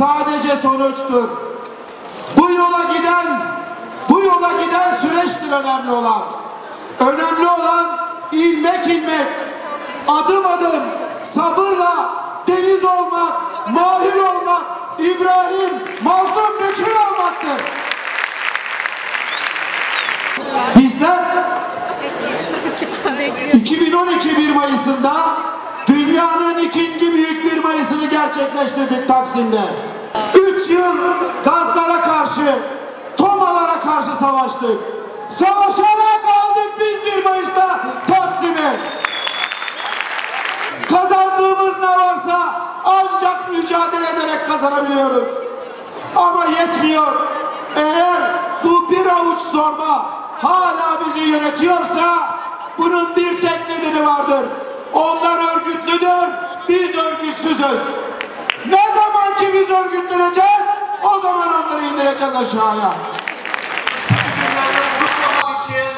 sadece sonuçtur. Bu yola giden, bu yola giden süreçtir önemli olan. Önemli olan ilmek ilmek, adım adım, sabırla deniz olmak, mahir olmak, İbrahim, mazlum Bekir olmaktır. Bizler 2012 1 Mayıs'ında dünyanın ikinci büyük 1 Mayıs'ını gerçekleştirdik Taksim'de. 3 yıl gazlara karşı, tomalara karşı savaştık. Savaşarak aldık biz 1 Mayıs'ta Taksim'i. Kazandığımız ne varsa ancak mücadele ederek kazanabiliyoruz. Ama yetmiyor. Eğer bu bir avuç zorba hala bizi yönetiyorsa bunun bir tek nedeni vardır. Onlar örgütlüdür, biz örgütsüzüz. Biz örgütleneceğiz, o zaman onları indireceğiz aşağıya. unutmamak için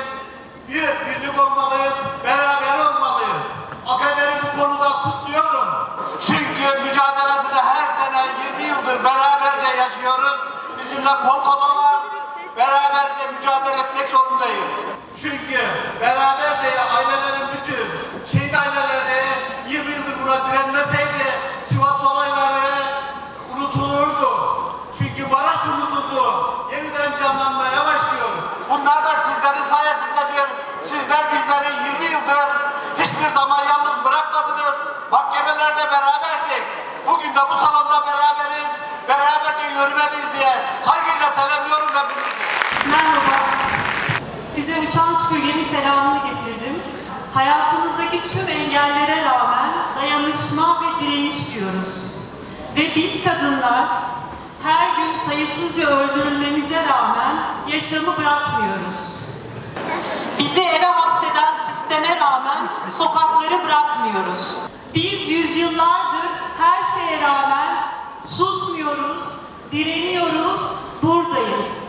birlik olmalıyız, beraber olmalıyız. Akademi bu konuda kutluyorum. Çünkü mücadelesini her sene 20 yıldır beraberce yaşıyoruz. Bizimle kol beraberce mücadele etmek zorundayız. Çünkü beraberce bizleri 20 yıldır hiçbir zaman yalnız bırakmadınız. Mahkemelerde beraberdik. Bugün de bu salonda beraberiz. Beraberce yürümeliyiz diye saygıyla selamlıyorum hepinizi. Merhaba. Size Uçan Süpürge'nin selamını getirdim. Hayatımızdaki tüm engellere rağmen dayanışma ve direniş diyoruz. Ve biz kadınlar her gün sayısızca öldürülmemize rağmen yaşamı bırakmıyoruz. Bizi eve hapseden sisteme rağmen bırakmıyoruz. Biz yüzyıllardır her şeye rağmen susmuyoruz, direniyoruz, buradayız.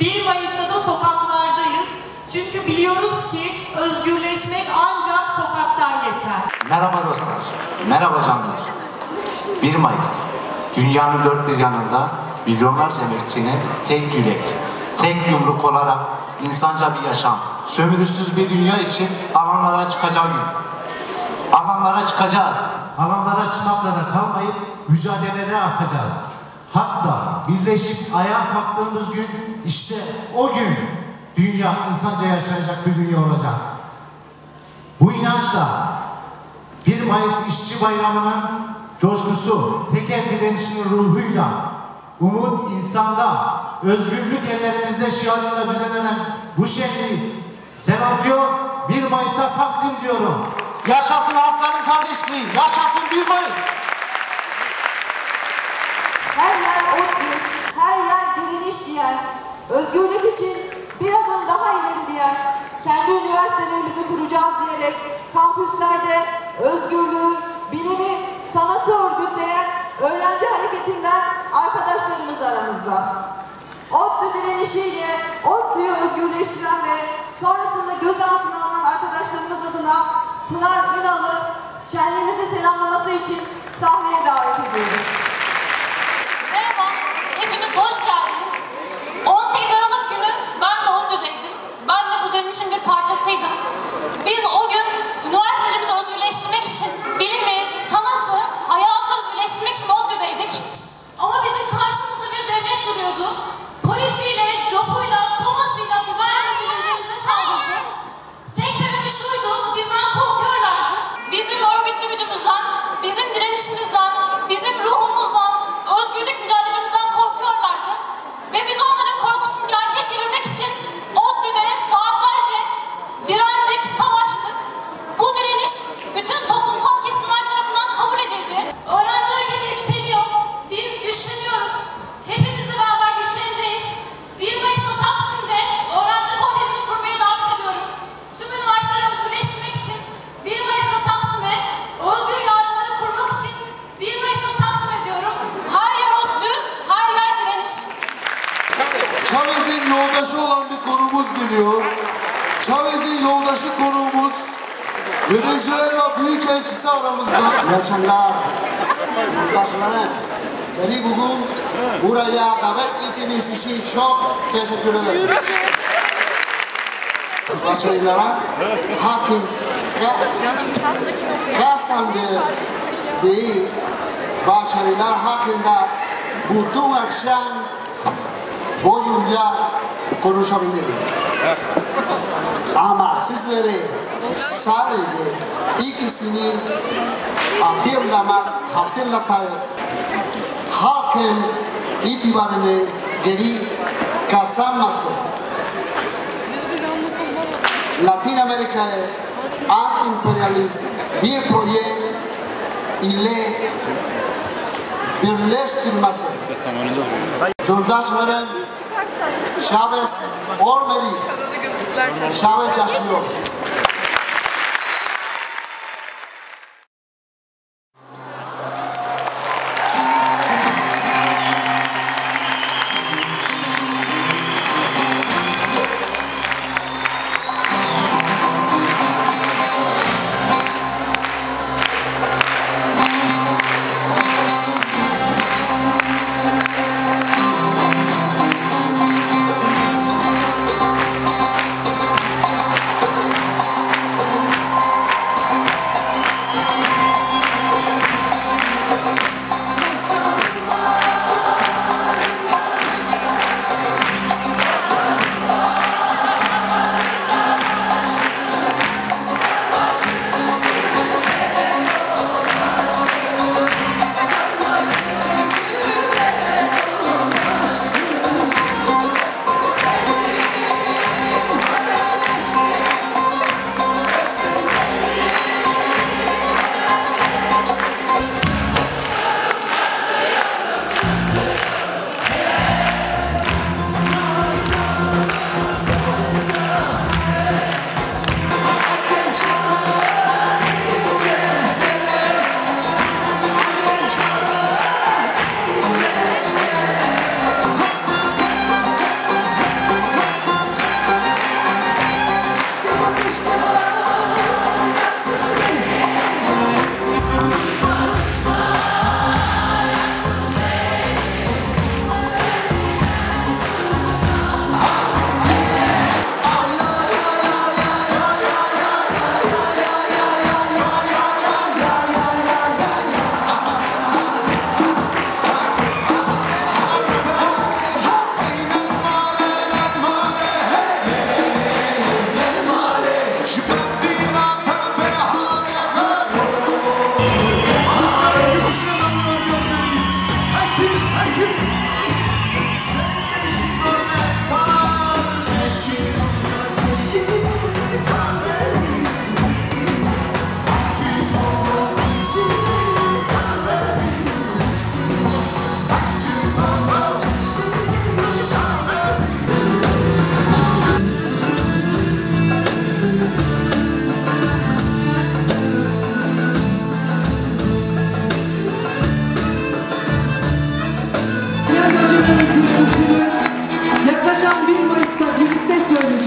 1 Mayıs'ta da sokaklardayız. Çünkü biliyoruz ki özgürleşmek ancak sokaktan geçer. Merhaba dostlar, merhaba canlar. 1 Mayıs, dünyanın dört bir yanında milyonlarca emekçinin tek yürek, tek yumruk olarak insanca bir yaşam, sömürüsüz bir dünya için alanlara çıkacağı gün. Alanlara çıkacağız. Alanlara çıkmakla da kalmayıp mücadelelere akacağız. Hatta birleşip ayağa kalktığımız gün işte o gün dünya insanca yaşayacak bir dünya olacak. Bu inançla 1 Mayıs İşçi Bayramı'nın coşkusu, tekel direnişinin ruhuyla, umut insanda, özgürlük ellerimizde şiarıyla düzenlenen bu şehri selamlıyor, 1 Mayıs'ta Taksim diyorum. Yaşasın halkların kardeşliği, yaşasın 1 Mayıs. her yer ot bir, her yer direniş diyen, özgürlük için bir adım daha ileri diyen, kendi üniversitelerimizi kuracağız diyerek kampüslerde özgürlüğü, bilimi, sanatı örgütleyen öğrenci hareketinden arkadaşlarımız aramızda. ODTÜ direnişiyle ODTÜ'yü özgürleştiren ve sonrasında gözaltına alınan arkadaşlarımız adına Pınar Ünal'ı şenliğimizi selamlaması için sahneye davet ediyoruz. Merhaba, hepiniz hoş geldiniz. 18 Aralık günü ben de ODTÜ'deydim. Ben de bu direnişin bir parçasıydım. Biz o Venezuela Büyükelçisi aramızda. İyi akşamlar. Yurttaşlarım. Beni bugün buraya davet ettiğiniz için çok teşekkür ederim. Başarılara hakim ka- kazandığı değil, başarılar hakkında bütün akşam boyunca konuşabilirim. Ama sizleri sadece ikisini hatırlamak, hatırlatarak halkın itibarını geri kazanması. Latin Amerika'yı anti-imperialist bir proje ile birleştirmesi. Yoldaşlarım Chavez olmadı. Chavez yaşıyor. Lord.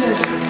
です